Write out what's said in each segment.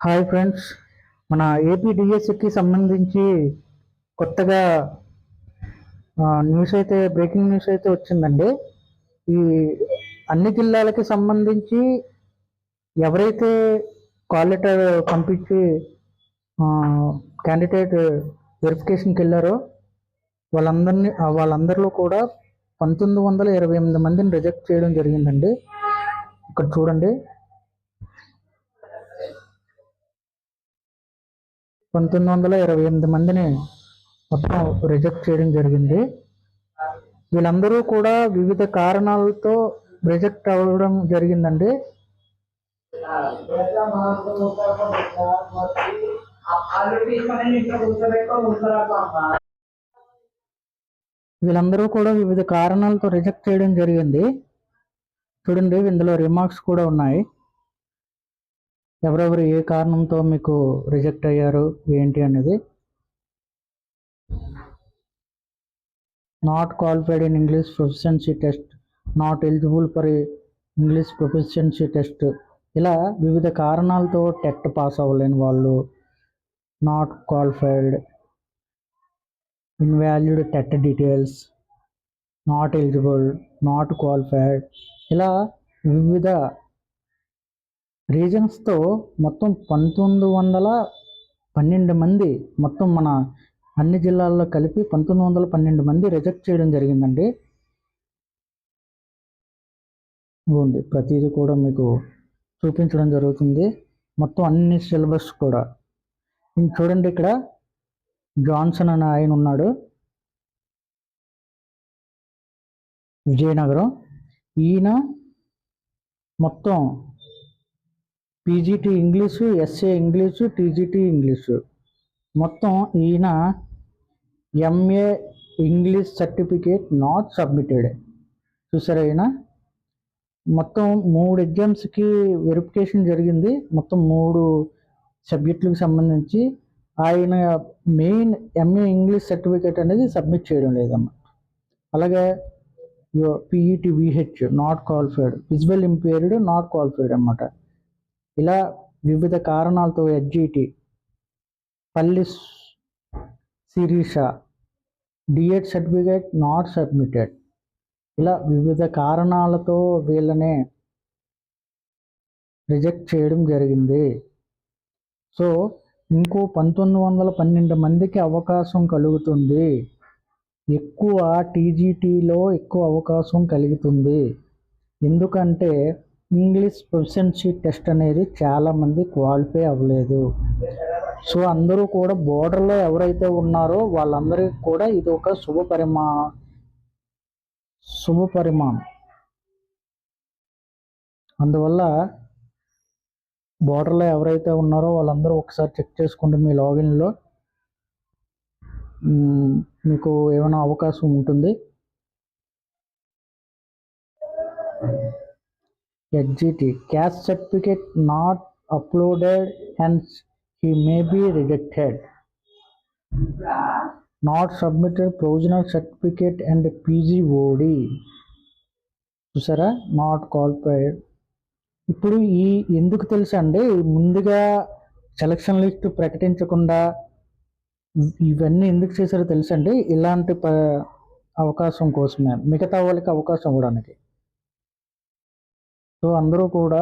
Hi friends మన ఏపీడిఎస్సికి సంబంధించి కొత్తగా న్యూస్ అయితే బ్రేకింగ్ న్యూస్ అయితే వచ్చిందండి. ఈ అన్ని జిల్లాలకి సంబంధించి ఎవరైతే కాల్ లెటర్ పంపించి క్యాండిడేట్ వెరిఫికేషన్కి వెళ్ళారో వాళ్ళందరినీ వాళ్ళందరిలో కూడా పంతొమ్మిది వందల ఇరవై ఎనిమిది మందిని రిజెక్ట్ చేయడం జరిగిందండి. ఇక్కడ చూడండి. పంతొమ్మిది వందల ఇరవై ఎనిమిది మందిని మొత్తం రిజెక్ట్ చేయడం జరిగింది. వీళ్ళందరూ కూడా వివిధ కారణాలతో రిజెక్ట్ అవ్వడం జరిగిందండి. వీళ్ళందరూ కూడా వివిధ కారణాలతో రిజెక్ట్ చేయడం జరిగింది. చూడండి ఇందులో రిమార్క్స్ కూడా ఉన్నాయి. ఎవరెవరు ఏ కారణంతో మీకు రిజెక్ట్ అయ్యారు ఏంటి అనేది not qualified in English proficiency test not eligible for English proficiency test ఇలా వివిధ కారణాలతో టెట్ పాస్ అవ్వలేని వాళ్ళు not qualified involved TET details not eligible not qualified ఇలా వివిధ రీజన్స్తో మొత్తం పంతొమ్మిది వందల పన్నెండు మంది మొత్తం మన అన్ని జిల్లాల్లో కలిపి పంతొమ్మిది వందల పన్నెండు మంది రిజెక్ట్ చేయడం జరిగిందండి. ఇవ్వండి ప్రతిదీ కూడా మీకు చూపించడం జరుగుతుంది. మొత్తం అన్ని సిలబస్ కూడా. ఇంక చూడండి ఇక్కడ జాన్సన్ అనే ఆయన ఉన్నాడు. విజయనగరం. ఈయన మొత్తం PGT English SA English TGT English మొత్తం ఈయన MA English certificate not submitted చూసారా ఈయన? మొత్తం మూడు ఎగ్జామ్స్కి వెరిఫికేషన్ జరిగింది. మొత్తం మూడు సబ్జెక్టులకు సంబంధించి ఆయన మెయిన్ ఎంఏ ఇంగ్లీష్ సర్టిఫికేట్ అనేది సబ్మిట్ చేయడం లేదన్నమాట అలాగే PET VH not qualified visual impaired not qualified అన్నమాట. ఇలా వివిధ కారణాలతో ఎడ్జిటి పల్లి Sirisha DEd certificate not submitted. ఇలా వివిధ కారణాలతో వీళ్ళనే రిజెక్ట్ చేయడం జరిగింది. సో ఇంకో పంతొమ్మిది వందల పన్నెండు మందికి అవకాశం కలుగుతుంది. ఎక్కువ టీజీటీలో ఎక్కువ అవకాశం కలుగుతుంది. ఎందుకంటే ఇంగ్లీష్ ప్రొఫిషియన్సీ టెస్ట్ అనేది చాలామంది క్వాలిఫై అవ్వలేదు. సో అందరూ కూడా బోర్డర్లో ఎవరైతే ఉన్నారో వాళ్ళందరికీ కూడా ఇది ఒక శుభ పరిమా శుభ పరిమాణం. అందువల్ల బోర్డర్లో ఎవరైతే ఉన్నారో వాళ్ళందరూ ఒకసారి చెక్ చేసుకోండి మీ లాగిన్లో మీకు ఏమైనా అవకాశం ఉంటుంది. HGT caste certificate not uploaded hence he may be rejected not submitted provisional certificate and పీజీఓడి చూసారా? నాట్ క్వాలిఫైడ్ ఇప్పుడు ఈ ఎందుకు తెలుసా అండి ముందుగా సెలక్షన్ లిస్ట్ ప్రకటించకుండా ఇవన్నీ ఎందుకు చేశారో తెలుసండి? ఇలాంటి ప అవకాశం కోసమే. మిగతా వాళ్ళకి అవకాశం ఇవ్వడానికి. సో అందరూ కూడా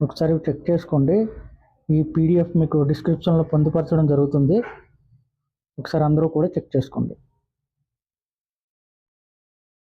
ఒకసారి చెక్ చేసుకోండి. ఈ పీడిఎఫ్ మీకు డిస్క్రిప్షన్లో పొందుపరచడం జరుగుతుంది. ఒకసారి అందరూ కూడా చెక్ చేసుకోండి.